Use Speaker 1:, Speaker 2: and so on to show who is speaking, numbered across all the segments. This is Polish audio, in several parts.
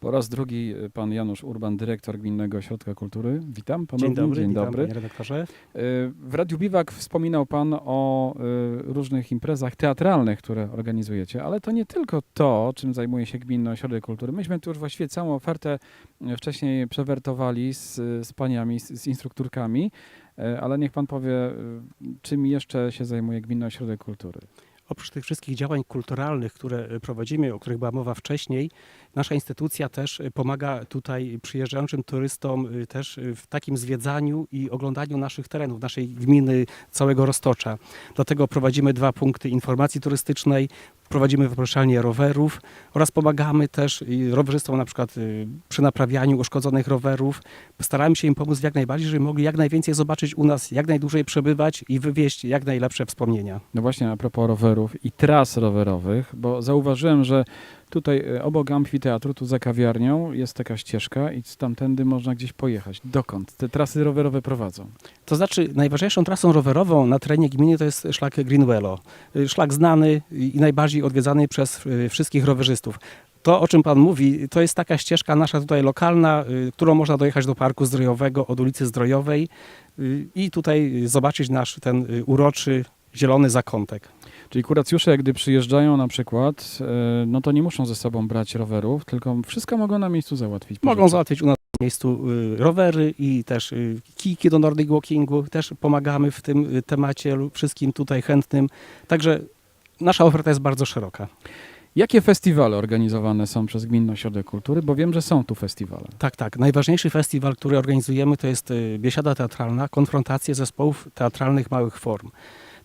Speaker 1: Po raz drugi y, pan Janusz Urban, dyrektor Gminnego Ośrodka Kultury. Witam ponownie.
Speaker 2: Dzień dobry,
Speaker 1: Dzień
Speaker 2: witam,
Speaker 1: dobry.
Speaker 2: panie redaktorze.
Speaker 1: Y, W Radiu Biwak wspominał pan o y, różnych imprezach teatralnych, które organizujecie, ale to nie tylko to, czym zajmuje się Gminny Ośrodek Kultury. Myśmy tu już właściwie całą ofertę wcześniej przewertowali z, z paniami, z, z instruktorkami, ale niech pan powie, czym jeszcze się zajmuje Gminny Ośrodek Kultury.
Speaker 2: Oprócz tych wszystkich działań kulturalnych, które prowadzimy, o których była mowa wcześniej, nasza instytucja też e, pomaga tutaj przyjeżdżającym turystom e, też e, w takim zwiedzaniu i oglądaniu naszych terenów, naszej gminy, całego Roztocza. Dlatego prowadzimy dwa punkty informacji turystycznej, prowadzimy wypożyczalnię rowerów oraz pomagamy też rowerzystom na przykład y, przy naprawianiu uszkodzonych rowerów. Staramy się im pomóc jak najbardziej, żeby mogli jak najwięcej zobaczyć u nas, jak najdłużej przebywać i wywieźć jak najlepsze wspomnienia.
Speaker 1: No właśnie a propos rowerów i tras rowerowych, bo zauważyłem, że tutaj e, obok amfiteatru, tu za kawiarnią jest taka ścieżka i tamtędy można gdzieś pojechać. Dokąd te trasy rowerowe prowadzą?
Speaker 2: To znaczy, najważniejszą trasą rowerową na terenie gminy to jest szlak Greenwello. Y, Szlak znany i najbardziej odwiedzany przez y, wszystkich rowerzystów. To, o czym Pan mówi, to jest taka ścieżka nasza tutaj lokalna, którą można dojechać do Parku Zdrojowego od ulicy Zdrojowej i tutaj zobaczyć nasz ten uroczy, zielony zakątek.
Speaker 1: Czyli kuracjusze, gdy przyjeżdżają na przykład, e, no to nie muszą ze sobą brać rowerów, tylko wszystko mogą na miejscu załatwić.
Speaker 2: Mogą załatwić u nas w miejscu y, rowery i też y, kijki do Nordic Walkingu. Też pomagamy w tym y, temacie wszystkim tutaj chętnym. Także nasza oferta jest bardzo szeroka.
Speaker 1: Jakie festiwale organizowane są przez Gminny Ośrodek Kultury? Bo wiem, że są tu festiwale.
Speaker 2: Tak, tak. Najważniejszy festiwal, który organizujemy, to jest Biesiada Teatralna, konfrontacje zespołów teatralnych małych form.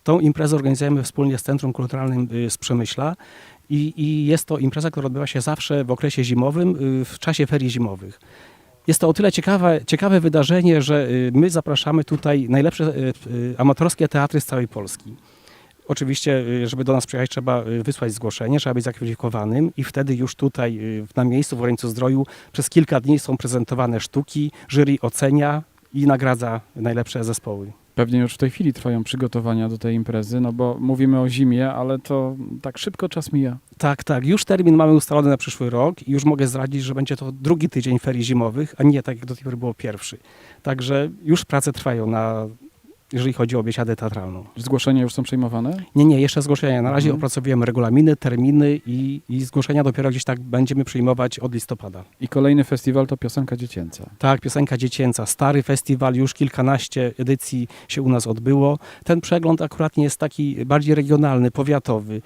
Speaker 2: Tą imprezę organizujemy wspólnie z Centrum Kulturalnym y, z Przemyśla i, i jest to impreza, która odbywa się zawsze w okresie zimowym, y, w czasie ferii zimowych. Jest to o tyle ciekawe, ciekawe wydarzenie, że y, my zapraszamy tutaj najlepsze amatorskie teatry z całej Polski. Oczywiście, żeby do nas przyjechać, trzeba wysłać zgłoszenie, trzeba być zakwalifikowanym i wtedy już tutaj na miejscu w Łańcuchu Zdroju przez kilka dni są prezentowane sztuki, jury ocenia i nagradza najlepsze zespoły.
Speaker 1: Pewnie już w tej chwili trwają przygotowania do tej imprezy, no bo mówimy o zimie, ale to tak szybko czas mija.
Speaker 2: Tak, tak. Już termin mamy ustalony na przyszły rok i już mogę zdradzić, że będzie to drugi tydzień ferii zimowych, a nie tak jak do tej pory było pierwszy. Także już prace trwają na, jeżeli chodzi o biesiadę teatralną.
Speaker 1: Zgłoszenia już są przyjmowane?
Speaker 2: Nie, nie, jeszcze zgłoszenia. Na razie
Speaker 1: Mhm.
Speaker 2: opracowujemy regulaminy, terminy i, i zgłoszenia dopiero gdzieś tak będziemy przyjmować od listopada.
Speaker 1: I kolejny festiwal to piosenka dziecięca.
Speaker 2: Tak, piosenka dziecięca. Stary festiwal, już kilkanaście edycji się u nas odbyło. Ten przegląd akurat nie jest taki bardziej regionalny, powiatowy.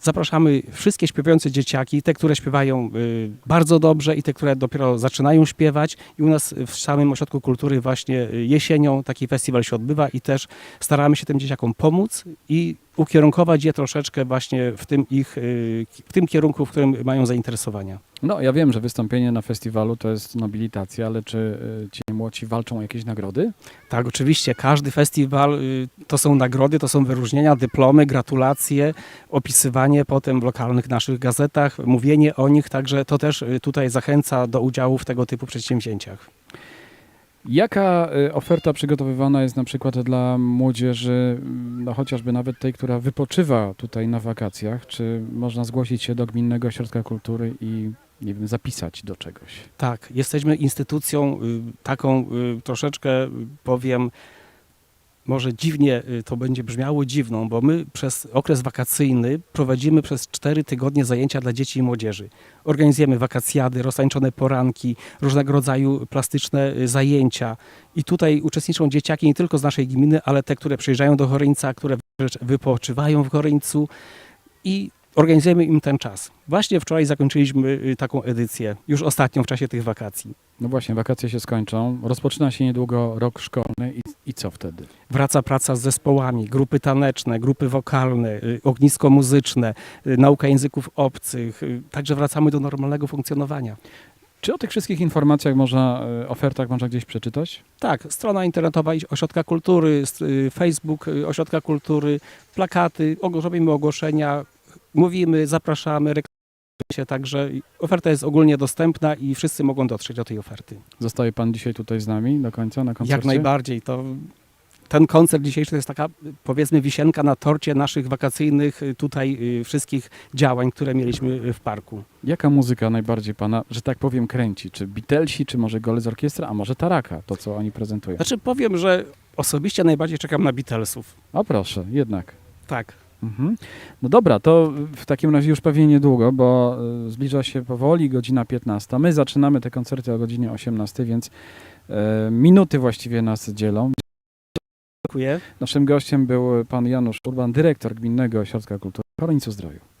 Speaker 2: Zapraszamy wszystkie śpiewające dzieciaki, te, które śpiewają y, bardzo dobrze i te, które dopiero zaczynają śpiewać. I u nas w samym Ośrodku Kultury właśnie y, jesienią taki festiwal się odbywa i też staramy się tym dzieciakom pomóc i ukierunkować je troszeczkę właśnie w tym ich, y, w tym kierunku, w którym mają zainteresowania.
Speaker 1: No, ja wiem, że wystąpienie na festiwalu to jest nobilitacja, ale czy y, ci młodzi walczą o jakieś nagrody?
Speaker 2: Tak, oczywiście. Każdy festiwal y, to są nagrody, to są wyróżnienia, dyplomy, gratulacje, opisywanie potem w lokalnych naszych gazetach, mówienie o nich, także to też tutaj zachęca do udziału w tego typu przedsięwzięciach.
Speaker 1: Jaka y, oferta przygotowywana jest na przykład dla młodzieży, no chociażby nawet tej, która wypoczywa tutaj na wakacjach? Czy można zgłosić się do Gminnego Ośrodka Kultury i nie wiem, zapisać do czegoś?
Speaker 2: Tak, jesteśmy instytucją y, taką y, troszeczkę, powiem, może dziwnie y, to będzie brzmiało dziwną, bo my przez okres wakacyjny prowadzimy przez cztery tygodnie zajęcia dla dzieci i młodzieży. Organizujemy wakacjady, roztańczone poranki, różnego rodzaju plastyczne y, zajęcia. I tutaj uczestniczą dzieciaki nie tylko z naszej gminy, ale te, które przyjeżdżają do Choryńca, które wypoczywają w Choryńcu i organizujemy im ten czas. Właśnie wczoraj zakończyliśmy y, taką edycję, już ostatnią w czasie tych wakacji.
Speaker 1: No właśnie, wakacje się skończą, rozpoczyna się niedługo rok szkolny i, i co wtedy?
Speaker 2: Wraca praca z zespołami, grupy taneczne, grupy wokalne, y, ognisko muzyczne, y, nauka języków obcych. y, Także wracamy do normalnego funkcjonowania.
Speaker 1: Czy o tych wszystkich informacjach można, ofertach można gdzieś przeczytać?
Speaker 2: Tak, strona internetowa Ośrodka Kultury, Facebook Ośrodka Kultury, plakaty, robimy ogłoszenia, mówimy, zapraszamy, reklamujemy się, także oferta jest ogólnie dostępna i wszyscy mogą dotrzeć do tej oferty.
Speaker 1: Zostaje pan dzisiaj tutaj z nami do końca na koncercie?
Speaker 2: Jak najbardziej, to ten koncert dzisiejszy to jest taka, powiedzmy, wisienka na torcie naszych wakacyjnych y, tutaj y, wszystkich działań, które mieliśmy y, w parku.
Speaker 1: Jaka muzyka najbardziej pana, że tak powiem, kręci? Czy Beatlesi, czy może Gole z Orkiestra, a może Taraka, to co oni prezentują?
Speaker 2: Znaczy powiem, że osobiście najbardziej czekam na Beatlesów.
Speaker 1: O proszę, jednak.
Speaker 2: Tak.
Speaker 1: Mhm. No dobra, to w takim razie już pewnie niedługo, bo y, zbliża się powoli godzina 15. My zaczynamy te koncerty o godzinie 18, więc e, minuty właściwie nas dzielą.
Speaker 2: Dziękuję.
Speaker 1: Naszym gościem był pan Janusz Urban, dyrektor Gminnego Ośrodka Kultury w Zdroju.